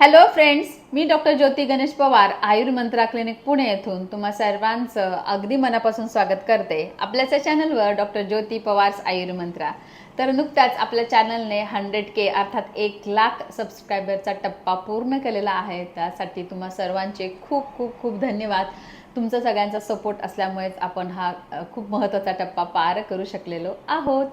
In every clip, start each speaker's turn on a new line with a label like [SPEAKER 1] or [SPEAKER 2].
[SPEAKER 1] Hello friends मी doctor Jyoti Ganesh Pawar Ayurmantra clinic Pune येथून तुम्हा सर्वांचं अगदी मनापासून स्वागत करते. आपल्याच्या चॅनलवर डॉक्टर ज्योती पवार्स आयुर्मंत्रा तर नुकत्याच आपल्या चॅनलने हंड्रेड के अर्थात एक लाख सबस्क्रायबरचा टप्पा पूर्ण केलेला आहे. त्यासाठी तुम्हा सर्वांचे खूप खूप खूप धन्यवाद. तुमचा सगळ्यांचा सपोर्ट असल्यामुळेच आपण हा खूप महत्त्वाचा टप्पा पार करू शकलेलो आहोत.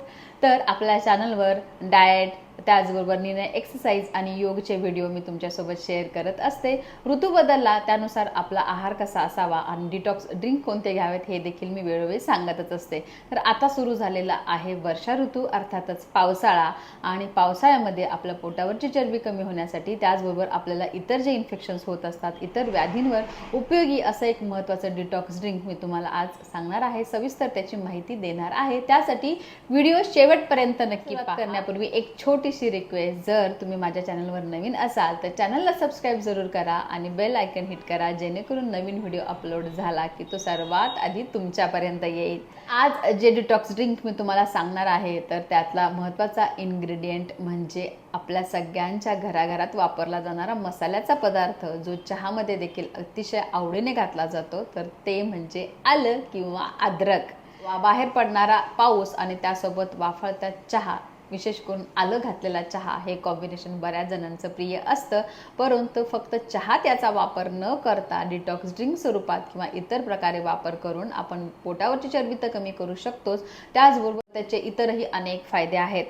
[SPEAKER 1] तर आपल्या चॅनलवर डाएट त्याचबरोबर निर्णय एक्सरसाइज आणि योगचे व्हिडिओ मी तुमच्यासोबत शेअर करत असते. ऋतू बदलला त्यानुसार आपला आहार कसा असावा आणि डिटॉक्स ड्रिंक कोणते घ्यावेत हे देखील मी वेळोवेळी सांगतच असते. तर आता सुरू झालेला आहे वर्षा ऋतू अर्थातच पावसाळा. आणि पावसाळ्यामध्ये आपल्या पोटावरची चरबी कमी होण्यासाठी त्याचबरोबर आपल्याला इतर जे इन्फेक्शन्स होत असतात इतर व्याधींवर उपयोगी असं एक महत्त्वाचं डिटॉक्स ड्रिंक मी तुम्हाला आज सांगणार आहे. सविस्तर त्याची माहिती देणार आहे. त्यासाठी व्हिडिओ शेवटपर्यंत नक्की. करण्यापूर्वी एक छोटीशी रिक्वेस्ट जर तुम्ही माझ्या चॅनलवर नवीन असाल तर चॅनलला सबस्क्राईब जरूर करा आणि बेल आयकन हिट करा जेणेकरून नवीन व्हिडिओ अपलोड झाला की तो सर्वात आधी तुमच्यापर्यंत येईल. आज जे डिटॉक्स ड्रिंक मी तुम्हाला सांगणार आहे तर त्यातला महत्त्वाचा इन्ग्रेडियंट म्हणजे आपल्या सगळ्यांच्या घराघरात वापरला जाणारा मसाल्याचा पदार्थ जो चहामध्ये देखील अतिशय आवडीने घातला जातो तर ते म्हणजे आलं किंवा अद्रक. बाहेर पडणारा पाऊस आणि त्यासोबत वाफळता चहा विशेष करून आलं घातलेला चहा हे कॉम्बिनेशन बऱ्याच जणांचं प्रिय असतं. परंतु फक्त चहा त्याचा वापर न करता डिटॉक्स ड्रिंक स्वरूपात किंवा इतर प्रकारे वापर करून आपण पोटावरची चरबी तर कमी करू शकतोच. त्याचबरोबर त्याचे इतरही अनेक फायदे आहेत.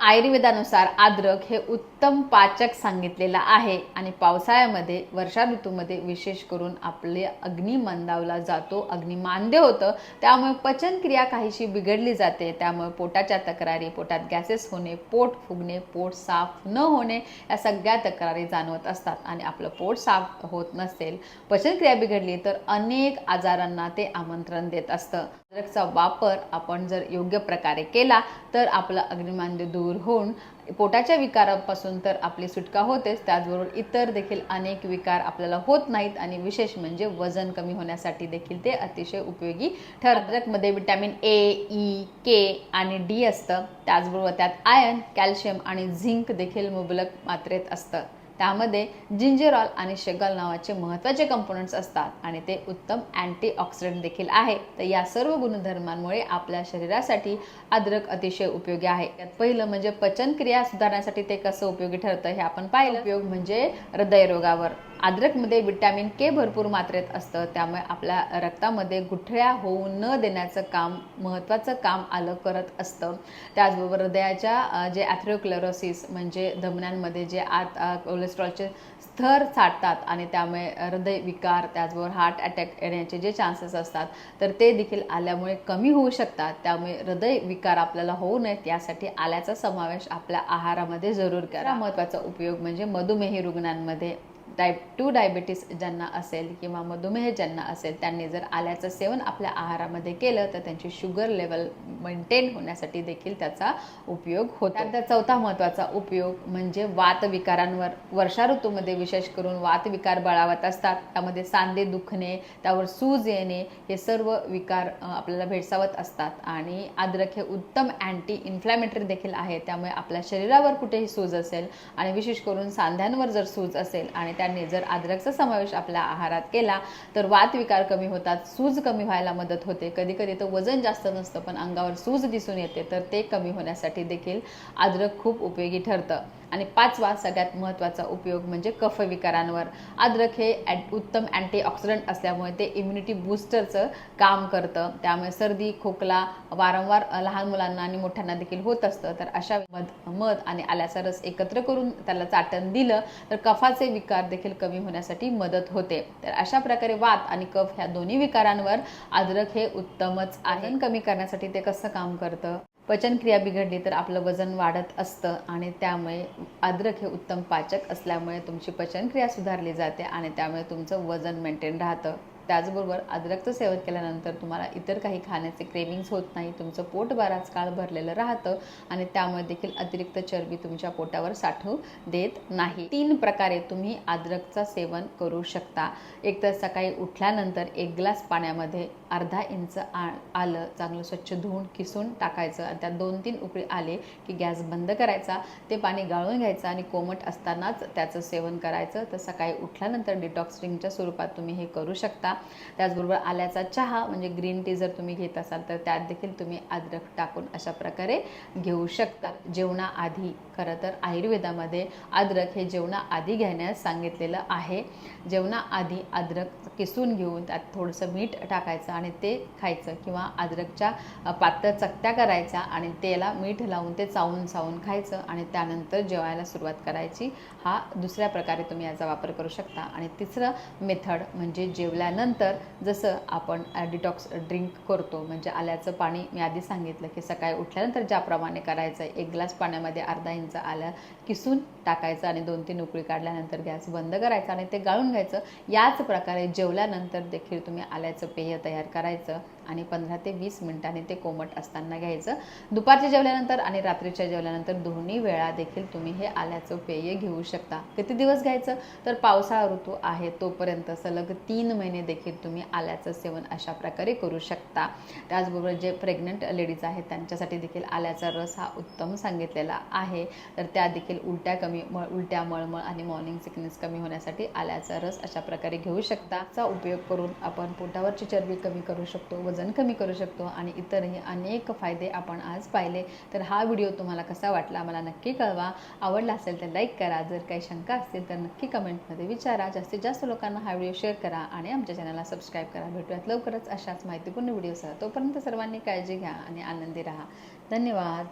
[SPEAKER 1] आयुर्वेदानुसार अद्रक हे उत्तम पाचक सांगितलेलं आहे आणि पावसाळ्यामध्ये वर्षा ऋतूमध्ये विशेष करून आपले अग्नी मंदावला जातो अग्नी मानदे होतं. त्यामुळे पचनक्रिया काहीशी बिघडली जाते. त्यामुळे पोटाच्या तक्रारी पोटात गॅसेस होणे पोट फुगणे पोट साफ न होणे या सगळ्या तक्रारी जाणवत असतात आणि आपलं पोट साफ होत नसेल पचनक्रिया बिघडली तर अनेक आजारांना ते आमंत्रण देत असतं. अद्रकचा वापर आपण जर योग्य प्रकारे केला तर आपलं अग्निमांद्य दूर दूर होऊन पोटाच्या विकारापासून तर आपली सुटका होतेच. त्याचबरोबर इतर देखील अनेक विकार आपल्याला होत नाहीत आणि विशेष म्हणजे वजन कमी होण्यासाठी देखील ते अतिशय उपयोगी ठरतमध्ये विटॅमिन ए ई के आणि डी असतं. त्याचबरोबर त्यात आयर्न कॅल्शियम आणि झिंक देखील मुबलक मात्रेत असतं. त्यामध्ये जिंजरॉल आणि शेगॉल नावाचे महत्त्वाचे कंपोनंट्स असतात आणि ते उत्तम अँटीऑक्सिडंट देखील आहे. तर या सर्व गुणधर्मांमुळे आपल्या शरीरासाठी अद्रक अतिशय उपयोगी आहे. यात पहिलं म्हणजे पचनक्रिया सुधारण्यासाठी ते कसं उपयोगी ठरतं हे आपण पाहिलं. उपयोग म्हणजे हृदयरोगावर. अद्रकमध्ये विटॅमिन के भरपूर मात्रेत असतं. त्यामुळे आपल्या रक्तामध्ये गुठळ्या होऊ न देण्याचं काम महत्त्वाचं काम आलं करत असतं. त्याचबरोबर हृदयाच्या जे ॲथ्रोक्लेरोसिस म्हणजे धमन्यांमध्ये जे आत कोलेस्ट्रॉलचे स्तर साठतात आणि त्यामुळे हृदय विकार त्याचबरोबर हार्ट अटॅक येण्याचे जे चान्सेस असतात तर ते देखील आल्यामुळे कमी होऊ शकतात. त्यामुळे हृदय विकार आपल्याला होऊ नयेत यासाठी आल्याचा समावेश आपल्या आहारामध्ये जरूर करा. महत्त्वाचा उपयोग म्हणजे मधुमेही रुग्णांमध्ये डाय टू डायबिटीस ज्यांना असेल किंवा मधुमेह ज्यांना असेल त्यांनी जर आल्याचं सेवन आपल्या आहारामध्ये केलं तर त्यांची शुगर लेवल मेंटेन होण्यासाठी देखील त्याचा उपयोग होतो. त्यानंतर चौथा महत्त्वाचा उपयोग म्हणजे वातविकारांवर वर्षा ऋतूमध्ये विशेष करून वातविकार बळावत असतात. त्यामध्ये सांधे दुखणे त्यावर सूज येणे हे सर्व विकार आपल्याला भेडसावत असतात. आणि अद्रक हे उत्तम अँटी इन्फ्लॅमेटरी देखील आहे. त्यामुळे आपल्या शरीरावर कुठेही सूज असेल आणि विशेष करून सांध्यांवर जर सूज असेल आणि त्यांनी जर अद्रकचा समावेश आपल्या आहारात केला तर वातविकार कमी होतात सूज कमी व्हायला मदत होते. कधी कधी तर वजन जास्त नसतं पण अंगावर सूज दिसून येते तर ते कमी होण्यासाठी देखील अद्रक खूप उपयोगी ठरतं. आणि पाचवा सगळ्यात महत्त्वाचा उपयोग म्हणजे कफ विकारांवर अद्रक हे उत्तम अँटीऑक्सिडंट असल्यामुळे ते इम्युनिटी बूस्टरचं काम करतं. त्यामुळे सर्दी खोकला वारंवार लहान मुलांना आणि मोठ्यांना देखील होत असतं. तर अशा मध मध आणि आल्याचा रस एकत्र करून त्याला चाटण दिलं तर कफाचे विकार देखील कमी होण्यासाठी मदत होते. तर अशा प्रकारे वात आणि कफ ह्या दोन्ही विकारांवर अद्रक हे उत्तमच आहे. कमी करण्यासाठी ते कसं काम करतं? पचनक्रिया बिघडली तर आपलं वजन वाढत असतं आणि त्यामुळे अद्रक हे उत्तम पाचक असल्यामुळे तुमची पचनक्रिया सुधारली जाते आणि त्यामुळे तुमचं वजन मेंटेन राहतं. त्याचबरोबर अद्रकचं सेवन केल्यानंतर तुम्हाला इतर काही खाण्याचे क्रेविंग्स होत नाही. तुमचं पोट बराच काळ भरलेलं राहतं आणि त्यामुळे देखील अतिरिक्त चरबी तुमच्या पोटावर साठवू देत नाही. तीन प्रकारे तुम्ही अद्रकचं सेवन करू शकता. एक तर सकाळी उठल्यानंतर एक ग्लास पाण्यामध्ये अर्धा इंच आ आलं चांगलं स्वच्छ धुवून किसून टाकायचं आणि त्यात दोन तीन उकळी आले की गॅस बंद करायचा. ते पाणी गाळून घ्यायचं आणि कोमट असतानाच त्याचं सेवन करायचं. तर सकाळी उठल्यानंतर डिटॉक्स ड्रिंकच्या स्वरूपात तुम्ही हे करू शकता. त्याचबरोबर आल्याचा चहा म्हणजे ग्रीन टी जर तुम्ही घेत असाल तर त्यात देखील तुम्ही अद्रक टाकून अशा प्रकारे घेऊ शकता. जेवणाआधी खरं तर आयुर्वेदामध्ये अद्रक हे जेवणाआधी घेण्यास सांगितलेलं आहे. जेवणाआधी अद्रक किसून घेऊन त्यात थोडंसं मीठ टाकायचं आणि ते खायचं किंवा अद्रकच्या पातळ चकत्या करायच्या आणि तेला मीठ लावून ते चावून चावून खायचं आणि त्यानंतर जेवायला सुरुवात करायची. हा दुसऱ्या प्रकारे तुम्ही याचा वापर करू शकता. आणि तिसरं मेथड म्हणजे जेवल्यानं त्यानंतर जसं आपण डिटॉक्स ड्रिंक करतो म्हणजे आल्याचं पाणी मी आधी सांगितलं की सकाळी उठल्यानंतर ज्याप्रमाणे करायचं आहे एक ग्लास पाण्यामध्ये अर्धा इंच आलं किसून टाकायचं आणि दोन तीन उकळी काढल्यानंतर गॅस बंद करायचा आणि ते गाळून घ्यायचं. याच प्रकारे जेवल्यानंतर देखील तुम्ही आल्याचं पेय तयार करायचं आणि पंधरा ते वीस मिनिटांनी ते कोमट असताना घ्यायचं. दुपारच्या जेवल्यानंतर आणि रात्रीच्या जेवल्यानंतर दोन्ही वेळा देखील तुम्ही हे आल्याचं पेय घेऊ शकता. किती दिवस घ्यायचं? तर पावसाळा ऋतू आहे तोपर्यंत सलग तीन महिने देखील देखील तुम्ही आल्याचं सेवन अशा प्रकारे करू शकता. त्याचबरोबर जे प्रेग्नंट लेडीज आहेत त्यांच्यासाठी देखील आल्याचा रस हा उत्तम सांगितलेला आहे. तर त्या देखील उलट्या कमी मळ उलट्या मळमळ आणि मॉर्निंग सिकनेस कमी होण्यासाठी आल्याचा रस अशा प्रकारे घेऊ शकता. चा उपयोग करून आपण पोटावरची चरबी कमी करू शकतो वजन कमी करू शकतो आणि इतरही अनेक फायदे आपण आज पाहिले. तर हा व्हिडिओ तुम्हाला कसा वाटला मला नक्की कळवा. आवडला असेल तर लाईक करा. जर काही शंका असतील तर नक्की कमेंटमध्ये विचारा. जास्तीत जास्त लोकांना हा व्हिडिओ शेअर करा आणि आमच्या चॅनलला सबस्क्राईब करा. भेटूयात लवकरच अशाच माहितीपूर्ण व्हिडिओसह तोपर्यंत सर्वांनी काळजी घ्या आणि आनंदी राहा. धन्यवाद.